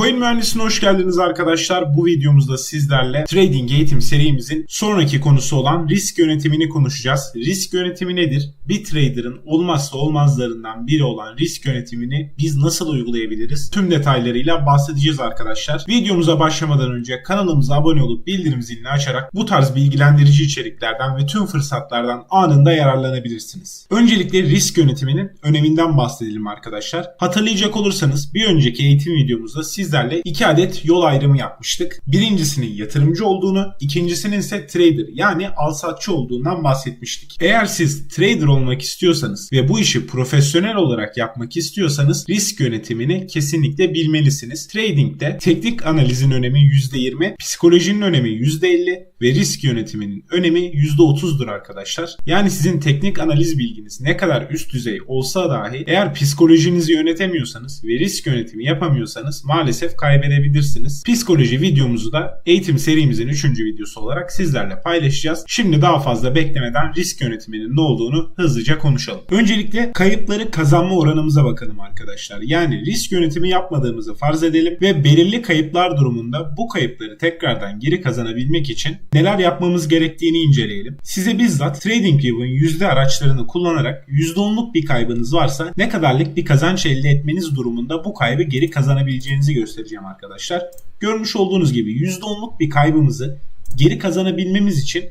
Coin mühendisine hoş geldiniz arkadaşlar. Bu videomuzda sizlerle trading eğitim serimizin sonraki konusu olan risk yönetimini konuşacağız. Risk yönetimi nedir? Bir trader'ın olmazsa olmazlarından biri olan risk yönetimini biz nasıl uygulayabiliriz? Tüm detaylarıyla bahsedeceğiz arkadaşlar. Videomuza başlamadan önce kanalımıza abone olup bildirim zilini açarak bu tarz bilgilendirici içeriklerden ve tüm fırsatlardan anında yararlanabilirsiniz. Öncelikle risk yönetiminin öneminden bahsedelim arkadaşlar. Hatırlayacak olursanız bir önceki eğitim videomuzda sizlerle iki adet yol ayrımı yapmıştık. Birincisinin yatırımcı olduğunu, ikincisinin ise trader yani alsatçı olduğundan bahsetmiştik. Eğer siz trader olmak istiyorsanız ve bu işi profesyonel olarak yapmak istiyorsanız risk yönetimini kesinlikle bilmelisiniz. Trading'de teknik analizin önemi %20, psikolojinin önemi %50 ve risk yönetiminin önemi %30'dur arkadaşlar. Yani sizin teknik analiz bilginiz ne kadar üst düzey olsa dahi eğer psikolojinizi yönetemiyorsanız ve risk yönetimi yapamıyorsanız maalesef kaybedebilirsiniz. Psikoloji videomuzu da eğitim serimizin 3. videosu olarak sizlerle paylaşacağız. Şimdi daha fazla beklemeden risk yönetiminin ne olduğunu hızlıca konuşalım. Öncelikle kayıpları kazanma oranımıza bakalım arkadaşlar. Yani risk yönetimi yapmadığımızı farz edelim ve belirli kayıplar durumunda bu kayıpları tekrardan geri kazanabilmek için neler yapmamız gerektiğini inceleyelim. Size bizzat TradingView'un yüzde araçlarını kullanarak %10'luk bir kaybınız varsa ne kadarlık bir kazanç elde etmeniz durumunda bu kaybı geri kazanabileceğinizi göstereceğim arkadaşlar. Görmüş olduğunuz gibi %10'luk bir kaybımızı geri kazanabilmemiz için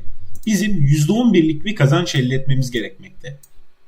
bizim %11'lik bir kazanç elde etmemiz gerekmekte.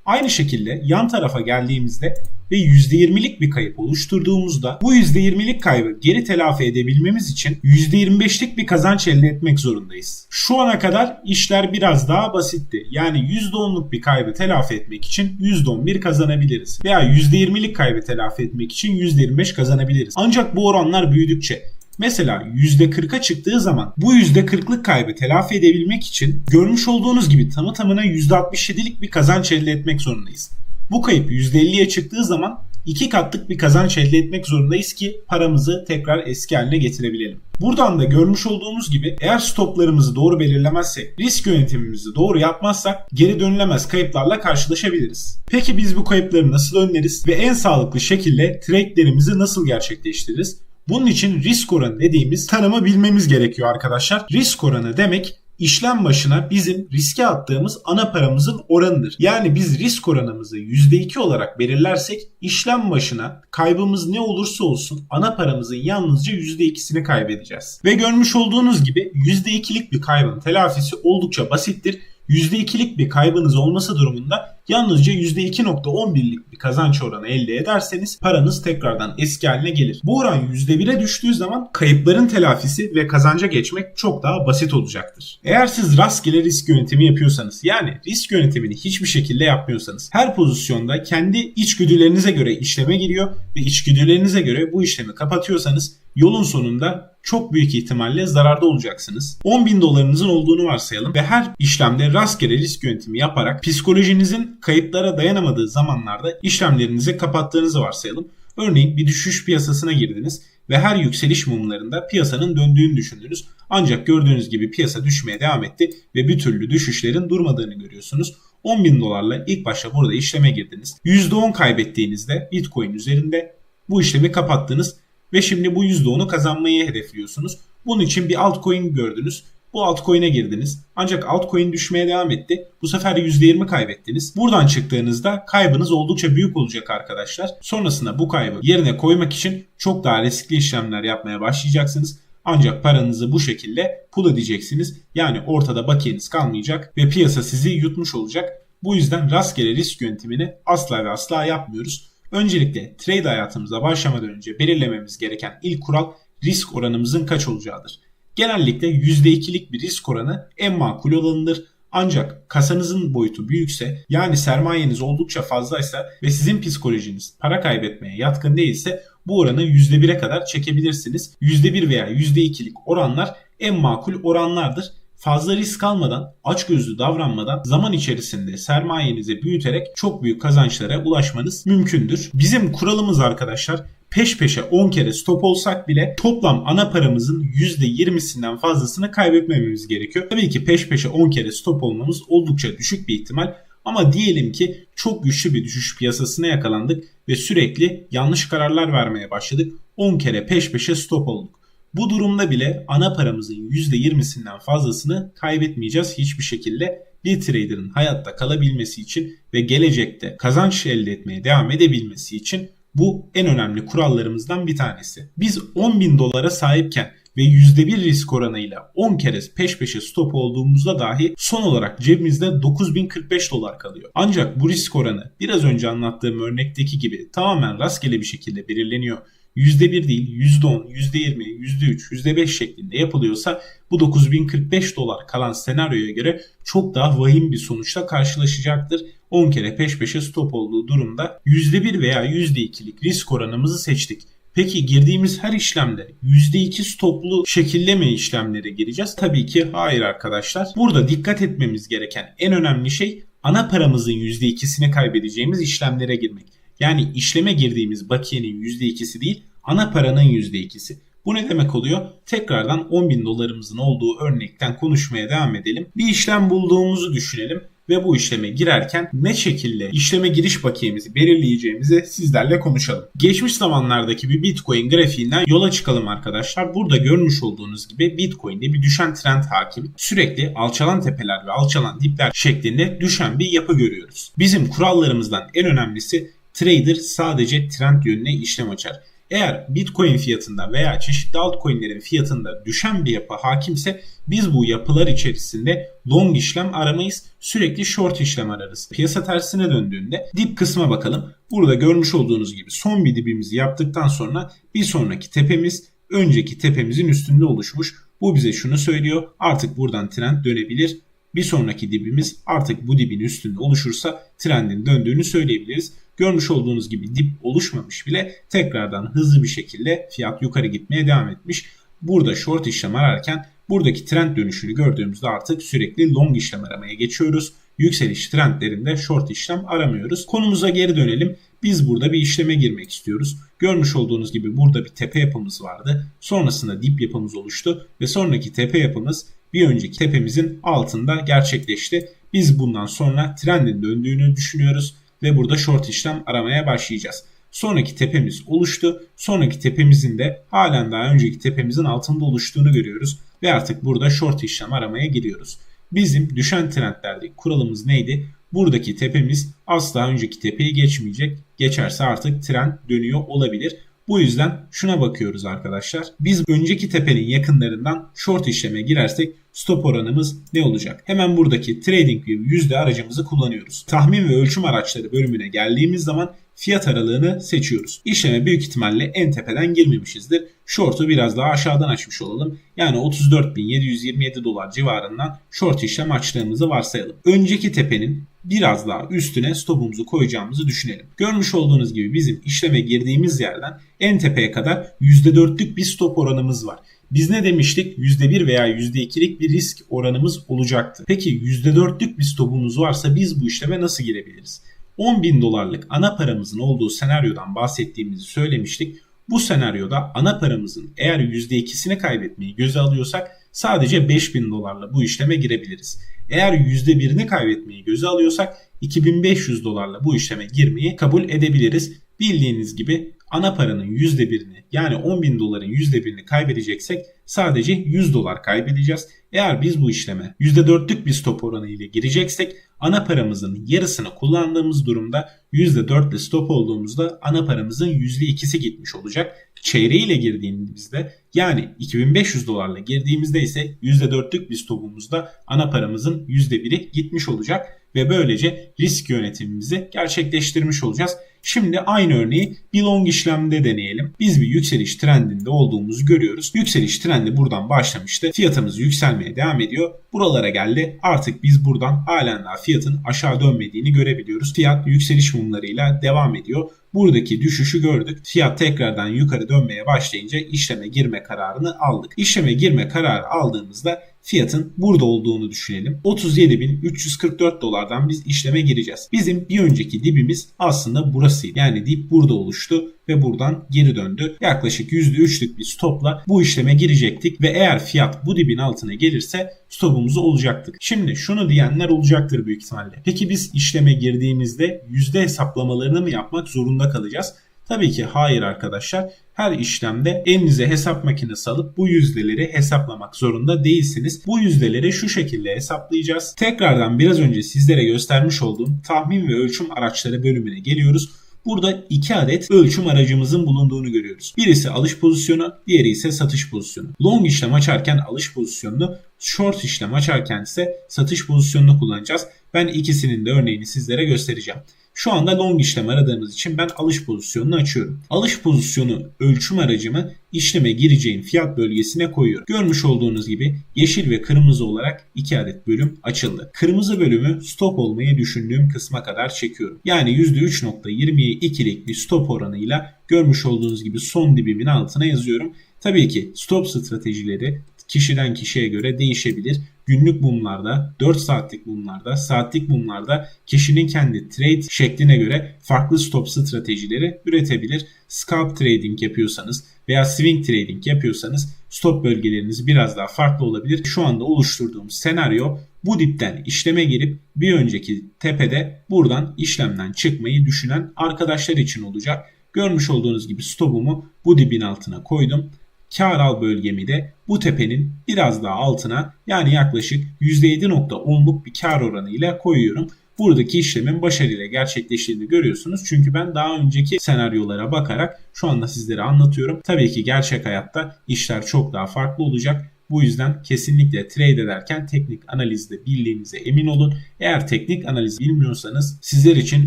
Aynı şekilde yan tarafa geldiğimizde ve %20'lik bir kayıp oluşturduğumuzda bu %20'lik kaybı geri telafi edebilmemiz için %25'lik bir kazanç elde etmek zorundayız. Şu ana kadar işler biraz daha basitti. Yani %10'luk bir kaybı telafi etmek için %11 kazanabiliriz. Veya %20'lik kaybı telafi etmek için %25 kazanabiliriz. Ancak bu oranlar büyüdükçe Mesela %40'a çıktığı zaman bu %40'lık kaybı telafi edebilmek için görmüş olduğunuz gibi tamı tamına %67'lik bir kazanç elde etmek zorundayız. Bu kayıp %50'ye çıktığı zaman iki katlık bir kazanç elde etmek zorundayız ki paramızı tekrar eski haline getirebilelim. Buradan da görmüş olduğumuz gibi eğer stoplarımızı doğru belirlemezsek, risk yönetimimizi doğru yapmazsak geri dönülemez kayıplarla karşılaşabiliriz. Peki biz bu kayıpları nasıl önleriz ve en sağlıklı şekilde trade'lerimizi nasıl gerçekleştiririz? Bunun için risk oranı dediğimiz tanımı bilmemiz gerekiyor arkadaşlar. Risk oranı demek işlem başına bizim riske attığımız ana paramızın oranıdır. Yani biz risk oranımızı %2 olarak belirlersek işlem başına kaybımız ne olursa olsun ana paramızın yalnızca %2'sini kaybedeceğiz. Ve görmüş olduğunuz gibi %2'lik bir kaybın telafisi oldukça basittir. %2'lik bir kaybınız olması durumunda yalnızca %2.11'lik bir kazanç oranı elde ederseniz paranız tekrardan eski haline gelir. Bu oran %1'e düştüğü zaman kayıpların telafisi ve kazanca geçmek çok daha basit olacaktır. Eğer siz rastgele risk yönetimi yapıyorsanız yani risk yönetimini hiçbir şekilde yapmıyorsanız her pozisyonda kendi içgüdülerinize göre işleme giriyor ve içgüdülerinize göre bu işlemi kapatıyorsanız yolun sonunda çok büyük ihtimalle zararda olacaksınız. 10 bin dolarınızın olduğunu varsayalım ve her işlemde rastgele risk yönetimi yaparak psikolojinizin kayıplara dayanamadığı zamanlarda işlemlerinizi kapattığınızı varsayalım. Örneğin bir düşüş piyasasına girdiniz ve her yükseliş mumlarında piyasanın döndüğünü düşündünüz. Ancak gördüğünüz gibi piyasa düşmeye devam etti ve bir türlü düşüşlerin durmadığını görüyorsunuz. 10 bin dolarla ilk başta burada işleme girdiniz. %10 kaybettiğinizde Bitcoin üzerinde bu işlemi kapattınız ve şimdi bu %10'u kazanmayı hedefliyorsunuz. Bunun için bir altcoin gördünüz. Bu altcoin'e girdiniz. Ancak altcoin düşmeye devam etti. Bu sefer %20 kaybettiniz. Buradan çıktığınızda kaybınız oldukça büyük olacak arkadaşlar. Sonrasında bu kaybı yerine koymak için çok daha riskli işlemler yapmaya başlayacaksınız. Ancak paranızı bu şekilde pul edeceksiniz. Yani ortada bakiyeniz kalmayacak ve piyasa sizi yutmuş olacak. Bu yüzden rastgele risk yönetimini asla ve asla yapmıyoruz. Öncelikle trade hayatımıza başlamadan önce belirlememiz gereken ilk kural risk oranımızın kaç olacağıdır. Genellikle %2'lik bir risk oranı en makul olanıdır. Ancak kasanızın boyutu büyükse yani sermayeniz oldukça fazlaysa ve sizin psikolojiniz para kaybetmeye yatkın değilse bu oranı %1'e kadar çekebilirsiniz. %1 veya %2'lik oranlar en makul oranlardır fazla risk almadan, açgözlü davranmadan zaman içerisinde sermayenizi büyüterek çok büyük kazançlara ulaşmanız mümkündür. Bizim kuralımız arkadaşlar peş peşe 10 kere stop olsak bile toplam ana paramızın %20'sinden fazlasını kaybetmememiz gerekiyor. Tabii ki peş peşe 10 kere stop olmamız oldukça düşük bir ihtimal. Ama diyelim ki çok güçlü bir düşüş piyasasına yakalandık ve sürekli yanlış kararlar vermeye başladık. 10 kere peş peşe stop olduk. Bu durumda bile ana paramızın %20'sinden fazlasını kaybetmeyeceğiz hiçbir şekilde. Bir trader'ın hayatta kalabilmesi için ve gelecekte kazanç elde etmeye devam edebilmesi için bu en önemli kurallarımızdan bir tanesi. Biz 10 bin dolara sahipken ve %1 risk oranıyla 10 kere peş peşe stop olduğumuzda dahi son olarak cebimizde 9045 dolar kalıyor. Ancak bu risk oranı biraz önce anlattığım örnekteki gibi tamamen rastgele bir şekilde belirleniyor. %1 değil %10, %20, %3, %5 şeklinde yapılıyorsa bu 9045 dolar kalan senaryoya göre çok daha vahim bir sonuçla karşılaşacaktır. 10 kere peş peşe stop olduğu durumda %1 veya %2'lik risk oranımızı seçtik. Peki girdiğimiz her işlemde %2 stoplu şekilde mi işlemlere gireceğiz? Tabii ki hayır arkadaşlar. Burada dikkat etmemiz gereken en önemli şey ana paramızın %2'sini kaybedeceğimiz işlemlere girmek. Yani işleme girdiğimiz bakiyenin %2'si değil ana paranın %2'si. Bu ne demek oluyor? Tekrardan 10 bin dolarımızın olduğu örnekten konuşmaya devam edelim. Bir işlem bulduğumuzu düşünelim ve bu işleme girerken ne şekilde işleme giriş bakiyemizi belirleyeceğimizi sizlerle konuşalım. Geçmiş zamanlardaki bir Bitcoin grafiğinden yola çıkalım arkadaşlar. Burada görmüş olduğunuz gibi Bitcoin'de bir düşen trend hakim. Sürekli alçalan tepeler ve alçalan dipler şeklinde düşen bir yapı görüyoruz. Bizim kurallarımızdan en önemlisi trader sadece trend yönüne işlem açar. Eğer Bitcoin fiyatında veya çeşitli altcoin'lerin fiyatında düşen bir yapı hakimse biz bu yapılar içerisinde long işlem aramayız. Sürekli short işlem ararız. Piyasa tersine döndüğünde dip kısma bakalım. Burada görmüş olduğunuz gibi son bir dibimizi yaptıktan sonra bir sonraki tepemiz önceki tepemizin üstünde oluşmuş. Bu bize şunu söylüyor. Artık buradan trend dönebilir. Bir sonraki dibimiz artık bu dibin üstünde oluşursa trendin döndüğünü söyleyebiliriz. Görmüş olduğunuz gibi dip oluşmamış bile tekrardan hızlı bir şekilde fiyat yukarı gitmeye devam etmiş. Burada short işlem ararken buradaki trend dönüşünü gördüğümüzde artık sürekli long işlem aramaya geçiyoruz. Yükseliş trendlerinde short işlem aramıyoruz. Konumuza geri dönelim. Biz burada bir işleme girmek istiyoruz. Görmüş olduğunuz gibi burada bir tepe yapımız vardı. Sonrasında dip yapımız oluştu ve sonraki tepe yapımız bir önceki tepemizin altında gerçekleşti. Biz bundan sonra trendin döndüğünü düşünüyoruz ve burada short işlem aramaya başlayacağız. Sonraki tepemiz oluştu. Sonraki tepemizin de halen daha önceki tepemizin altında oluştuğunu görüyoruz. Ve artık burada short işlem aramaya giriyoruz. Bizim düşen trendlerdeki kuralımız neydi? Buradaki tepemiz asla önceki tepeyi geçmeyecek. Geçerse artık trend dönüyor olabilir. Bu yüzden şuna bakıyoruz arkadaşlar. Biz önceki tepenin yakınlarından short işleme girersek stop oranımız ne olacak? Hemen buradaki TradingView yüzde aracımızı kullanıyoruz. Tahmin ve ölçüm araçları bölümüne geldiğimiz zaman fiyat aralığını seçiyoruz. İşleme büyük ihtimalle en tepeden girmemişizdir. Short'u biraz daha aşağıdan açmış olalım. Yani 34.727 dolar civarından short işlem açtığımızı varsayalım. Önceki tepenin biraz daha üstüne stopumuzu koyacağımızı düşünelim. Görmüş olduğunuz gibi bizim işleme girdiğimiz yerden en tepeye kadar %4'lük bir stop oranımız var. Biz ne demiştik? %1 veya %2'lik bir risk oranımız olacaktı. Peki %4'lük bir stopumuz varsa biz bu işleme nasıl girebiliriz? 10 bin dolarlık ana paramızın olduğu senaryodan bahsettiğimizi söylemiştik. Bu senaryoda ana paramızın eğer %2'sini kaybetmeyi göze alıyorsak sadece 5000 dolarla bu işleme girebiliriz. Eğer %1'ini kaybetmeyi göze alıyorsak 2500 dolarla bu işleme girmeyi kabul edebiliriz. Bildiğiniz gibi ana paranın %1'ini yani 10 bin doların %1'ini kaybedeceksek sadece 100 dolar kaybedeceğiz. Eğer biz bu işleme %4'lük bir stop oranı ile gireceksek ana paramızın yarısını kullandığımız durumda %4 ile stop olduğumuzda ana paramızın %2'si gitmiş olacak. Çeyreğiyle girdiğimizde yani 2500 dolarla girdiğimizde ise %4'lük bir stopumuzda ana paramızın %1'i gitmiş olacak ve böylece risk yönetimimizi gerçekleştirmiş olacağız. Şimdi aynı örneği bir long işlemde deneyelim. Biz bir yükseliş trendinde olduğumuzu görüyoruz. Yükseliş trendi buradan başlamıştı. Fiyatımız yükselmeye devam ediyor. Buralara geldi. Artık biz buradan halen daha fiyatın aşağı dönmediğini görebiliyoruz. Fiyat yükseliş mumlarıyla devam ediyor. Buradaki düşüşü gördük. Fiyat tekrardan yukarı dönmeye başlayınca işleme girme kararını aldık. İşleme girme kararı aldığımızda fiyatın burada olduğunu düşünelim. 37.344 dolardan biz işleme gireceğiz. Bizim bir önceki dibimiz aslında burasıydı. Yani dip burada oluştu ve buradan geri döndü. Yaklaşık %3'lük bir stopla bu işleme girecektik ve eğer fiyat bu dibin altına gelirse stopumuzu olacaktık. Şimdi şunu diyenler olacaktır büyük ihtimalle. Peki biz işleme girdiğimizde yüzde hesaplamalarını mı yapmak zorunda kalacağız? Tabii ki hayır arkadaşlar. Her işlemde elinize hesap makinesi alıp bu yüzdeleri hesaplamak zorunda değilsiniz. Bu yüzdeleri şu şekilde hesaplayacağız. Tekrardan biraz önce sizlere göstermiş olduğum tahmin ve ölçüm araçları bölümüne geliyoruz. Burada iki adet ölçüm aracımızın bulunduğunu görüyoruz. Birisi alış pozisyonu, diğeri ise satış pozisyonu. Long işlem açarken alış pozisyonunu, short işlem açarken ise satış pozisyonunu kullanacağız. Ben ikisinin de örneğini sizlere göstereceğim. Şu anda long işlem aradığımız için ben alış pozisyonunu açıyorum. Alış pozisyonu ölçüm aracımı işleme gireceğim fiyat bölgesine koyuyorum. Görmüş olduğunuz gibi yeşil ve kırmızı olarak iki adet bölüm açıldı. Kırmızı bölümü stop olmayı düşündüğüm kısma kadar çekiyorum. Yani %3.22'lik bir stop oranıyla görmüş olduğunuz gibi son dibimin altına yazıyorum. Tabii ki stop stratejileri kişiden kişiye göre değişebilir. Günlük mumlarda, 4 saatlik mumlarda, saatlik mumlarda kişinin kendi trade şekline göre farklı stop stratejileri üretebilir. Scalp trading yapıyorsanız veya swing trading yapıyorsanız stop bölgeleriniz biraz daha farklı olabilir. Şu anda oluşturduğum senaryo bu dipten işleme girip bir önceki tepede buradan işlemden çıkmayı düşünen arkadaşlar için olacak. Görmüş olduğunuz gibi stopumu bu dibin altına koydum kar al bölgemi de bu tepenin biraz daha altına yani yaklaşık %7.10'luk bir kar oranı ile koyuyorum. Buradaki işlemin başarıyla gerçekleştiğini görüyorsunuz. Çünkü ben daha önceki senaryolara bakarak şu anda sizlere anlatıyorum. Tabii ki gerçek hayatta işler çok daha farklı olacak. Bu yüzden kesinlikle trade ederken teknik analizde bildiğinize emin olun. Eğer teknik analiz bilmiyorsanız sizler için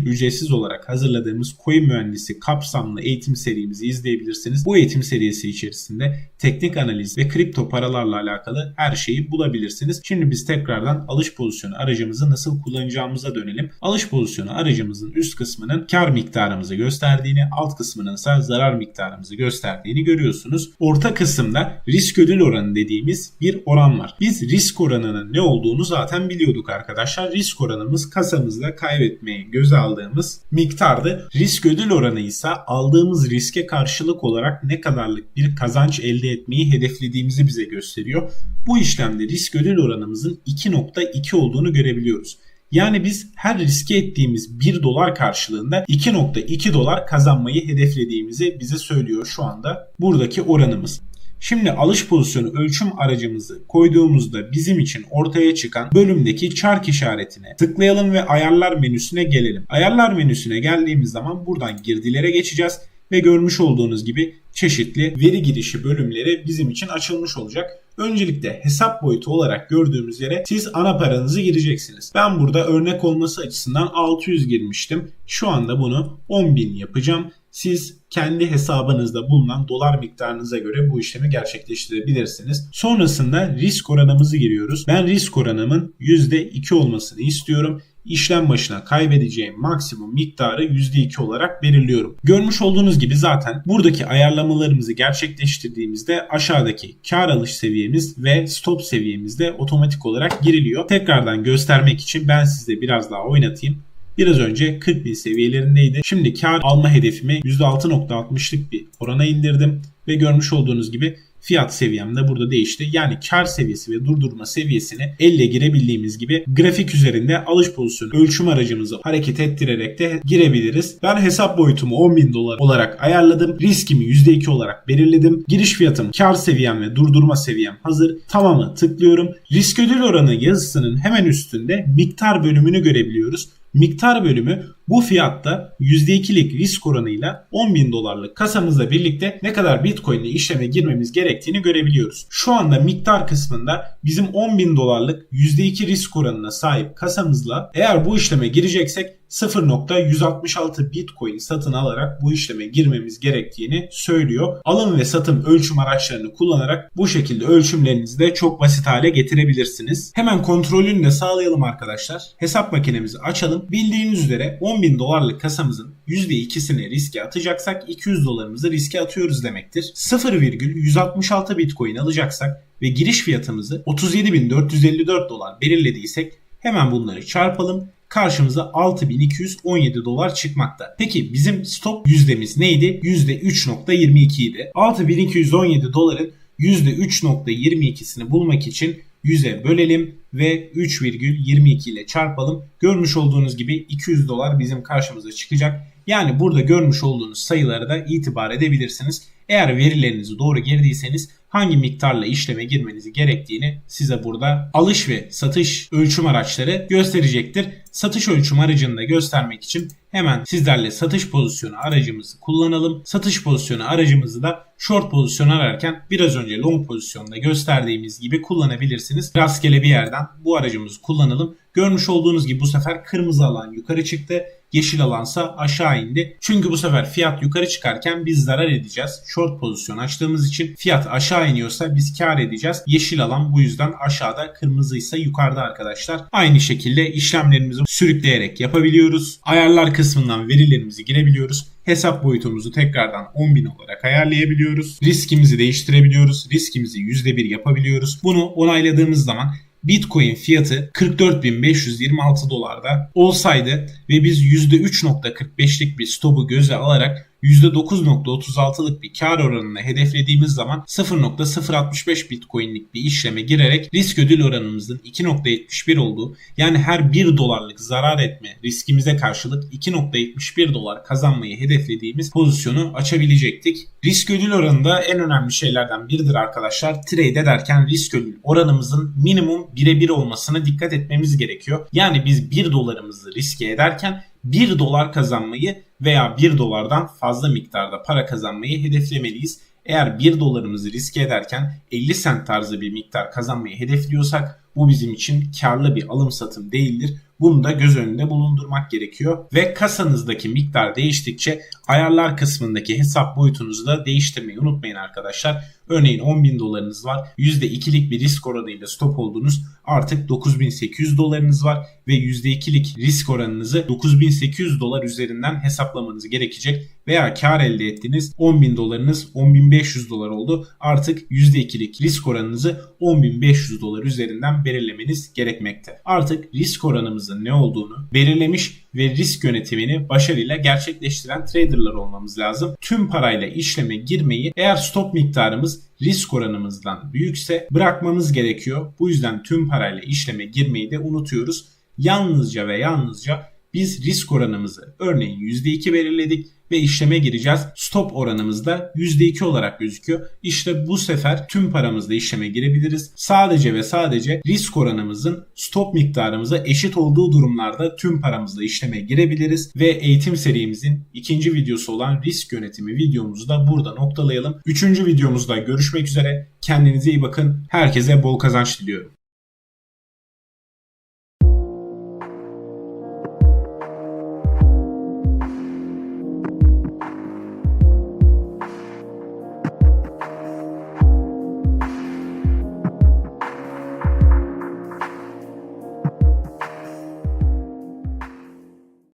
ücretsiz olarak hazırladığımız coin mühendisi kapsamlı eğitim serimizi izleyebilirsiniz. Bu eğitim serisi içerisinde teknik analiz ve kripto paralarla alakalı her şeyi bulabilirsiniz. Şimdi biz tekrardan alış pozisyonu aracımızı nasıl kullanacağımıza dönelim. Alış pozisyonu aracımızın üst kısmının kar miktarımızı gösterdiğini, alt kısmının ise zarar miktarımızı gösterdiğini görüyorsunuz. Orta kısımda risk ödül oranı dediğimiz bir oran var. Biz risk oranının ne olduğunu zaten biliyorduk arkadaşlar. Risk oranımız kasamızda kaybetmeyi göze aldığımız miktardı. Risk ödül oranı ise aldığımız riske karşılık olarak ne kadarlık bir kazanç elde etmeyi hedeflediğimizi bize gösteriyor. Bu işlemde risk ödül oranımızın 2.2 olduğunu görebiliyoruz. Yani biz her riske ettiğimiz 1 dolar karşılığında 2.2 dolar kazanmayı hedeflediğimizi bize söylüyor şu anda buradaki oranımız. Şimdi alış pozisyonu ölçüm aracımızı koyduğumuzda bizim için ortaya çıkan bölümdeki çark işaretine tıklayalım ve ayarlar menüsüne gelelim. Ayarlar menüsüne geldiğimiz zaman buradan girdilere geçeceğiz ve görmüş olduğunuz gibi çeşitli veri girişi bölümleri bizim için açılmış olacak. Öncelikle hesap boyutu olarak gördüğümüz yere siz ana paranızı gireceksiniz. Ben burada örnek olması açısından 600 girmiştim. Şu anda bunu 10.000 yapacağım. Siz kendi hesabınızda bulunan dolar miktarınıza göre bu işlemi gerçekleştirebilirsiniz. Sonrasında risk oranımızı giriyoruz. Ben risk oranımın %2 olmasını istiyorum işlem başına kaybedeceğim maksimum miktarı %2 olarak belirliyorum. Görmüş olduğunuz gibi zaten buradaki ayarlamalarımızı gerçekleştirdiğimizde aşağıdaki kar alış seviyemiz ve stop seviyemizde otomatik olarak giriliyor. Tekrardan göstermek için ben size biraz daha oynatayım. Biraz önce 40 bin seviyelerindeydi. Şimdi kar alma hedefimi %6.60'lık bir orana indirdim ve görmüş olduğunuz gibi fiyat seviyem de burada değişti. Yani kar seviyesi ve durdurma seviyesini elle girebildiğimiz gibi grafik üzerinde alış pozisyonu ölçüm aracımızı hareket ettirerek de girebiliriz. Ben hesap boyutumu 10.000 dolar olarak ayarladım. Riskimi %2 olarak belirledim. Giriş fiyatım kar seviyem ve durdurma seviyem hazır. Tamamı tıklıyorum. Risk ödül oranı yazısının hemen üstünde miktar bölümünü görebiliyoruz. Miktar bölümü bu fiyatta %2'lik risk oranıyla 10 bin dolarlık kasamızla birlikte ne kadar Bitcoin ile işleme girmemiz gerektiğini görebiliyoruz. Şu anda miktar kısmında bizim 10 bin dolarlık %2 risk oranına sahip kasamızla eğer bu işleme gireceksek 0.166 Bitcoin satın alarak bu işleme girmemiz gerektiğini söylüyor. Alım ve satım ölçüm araçlarını kullanarak bu şekilde ölçümlerinizi de çok basit hale getirebilirsiniz. Hemen kontrolünü de sağlayalım arkadaşlar. Hesap makinemizi açalım. Bildiğiniz üzere 10.000 dolarlık kasamızın %2'sini riske atacaksak 200 dolarımızı riske atıyoruz demektir. 0,166 Bitcoin alacaksak ve giriş fiyatımızı 37.454 dolar belirlediysek hemen bunları çarpalım karşımıza 6217 dolar çıkmakta. Peki bizim stop yüzdemiz neydi? %3.22 idi. 6217 doların %3.22'sini bulmak için 100'e bölelim ve 3,22 ile çarpalım. Görmüş olduğunuz gibi 200 dolar bizim karşımıza çıkacak. Yani burada görmüş olduğunuz sayılara da itibar edebilirsiniz. Eğer verilerinizi doğru girdiyseniz hangi miktarla işleme girmenizi gerektiğini size burada alış ve satış ölçüm araçları gösterecektir. Satış ölçüm aracını da göstermek için hemen sizlerle satış pozisyonu aracımızı kullanalım. Satış pozisyonu aracımızı da short pozisyon ararken biraz önce long pozisyonda gösterdiğimiz gibi kullanabilirsiniz. Rastgele bir yerden bu aracımızı kullanalım. Görmüş olduğunuz gibi bu sefer kırmızı alan yukarı çıktı. Yeşil alansa aşağı indi. Çünkü bu sefer fiyat yukarı çıkarken biz zarar edeceğiz. Short pozisyon açtığımız için fiyat aşağı iniyorsa biz kar edeceğiz. Yeşil alan bu yüzden aşağıda kırmızı ise yukarıda arkadaşlar. Aynı şekilde işlemlerimizi sürükleyerek yapabiliyoruz. Ayarlar kısmından verilerimizi girebiliyoruz. Hesap boyutumuzu tekrardan 10.000 olarak ayarlayabiliyoruz. Riskimizi değiştirebiliyoruz. Riskimizi %1 yapabiliyoruz. Bunu onayladığımız zaman Bitcoin fiyatı 44.526 dolarda olsaydı ve biz %3.45'lik bir stopu göze alarak %9.36'lık bir kar oranını hedeflediğimiz zaman 0.065 Bitcoin'lik bir işleme girerek risk ödül oranımızın 2.71 olduğu yani her 1 dolarlık zarar etme riskimize karşılık 2.71 dolar kazanmayı hedeflediğimiz pozisyonu açabilecektik. Risk ödül oranı da en önemli şeylerden biridir arkadaşlar. Trade ederken risk ödül oranımızın minimum birebir olmasına dikkat etmemiz gerekiyor. Yani biz 1 dolarımızı riske ederken 1 dolar kazanmayı veya 1 dolardan fazla miktarda para kazanmayı hedeflemeliyiz. Eğer 1 dolarımızı riske ederken 50 sent tarzı bir miktar kazanmayı hedefliyorsak bu bizim için karlı bir alım satım değildir. Bunu da göz önünde bulundurmak gerekiyor. Ve kasanızdaki miktar değiştikçe ayarlar kısmındaki hesap boyutunuzu da değiştirmeyi unutmayın arkadaşlar. Örneğin 10.000 dolarınız var. %2'lik bir risk oranıyla stop oldunuz. Artık 9.800 dolarınız var ve %2'lik risk oranınızı 9.800 dolar üzerinden hesaplamanız gerekecek. Veya kar elde ettiğiniz 10.000 dolarınız 10.500 dolar oldu. Artık %2'lik risk oranınızı 10.500 dolar üzerinden belirlemeniz gerekmekte. Artık risk oranımızın ne olduğunu belirlemiş ve risk yönetimini başarıyla gerçekleştiren traderlar olmamız lazım. Tüm parayla işleme girmeyi eğer stop miktarımız risk oranımızdan büyükse bırakmamız gerekiyor. Bu yüzden tüm parayla işleme girmeyi de unutuyoruz. Yalnızca ve yalnızca biz risk oranımızı örneğin %2 belirledik ve işleme gireceğiz. Stop oranımız da %2 olarak gözüküyor. İşte bu sefer tüm paramızla işleme girebiliriz. Sadece ve sadece risk oranımızın stop miktarımıza eşit olduğu durumlarda tüm paramızla işleme girebiliriz ve eğitim serimizin ikinci videosu olan risk yönetimi videomuzu da burada noktalayalım. Üçüncü videomuzda görüşmek üzere. Kendinize iyi bakın. Herkese bol kazanç diliyorum.